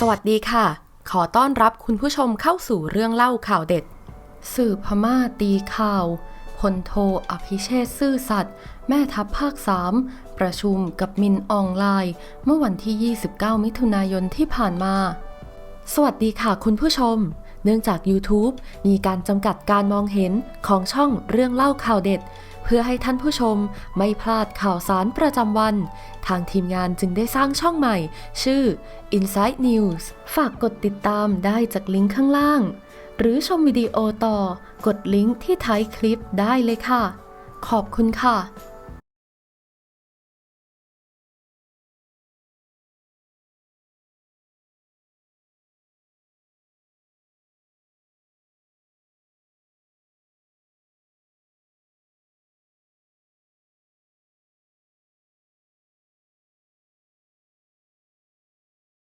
สวัสดีค่ะ ขอต้อนรับคุณผู้ชมเข้าสู่เรื่องเล่าข่าวเด็ด สื่อพม่าตีข่าวพลโทอภิเชษซื่อสัตย์แม่ทัพภาค 3 ประชุมกับมินออนไลน์ เมื่อวันที่ 29 มิถุนายนที่ผ่านมา สวัสดีค่ะคุณผู้ชม เนื่องจาก YouTube มีการจำกัดการมองเห็นของช่องเรื่องเล่าข่าวเด็ด เพื่อให้ท่านผู้ชมไม่พลาดข่าวสารประจำวัน ทางทีมงานจึงได้สร้างช่องใหม่ ชื่อ Inside News ฝากกดติดตามได้จากลิงก์ข้างล่าง หรือชมวิดีโอต่อกดลิงก์ที่ท้ายคลิปได้เลยค่ะ ขอบคุณค่ะ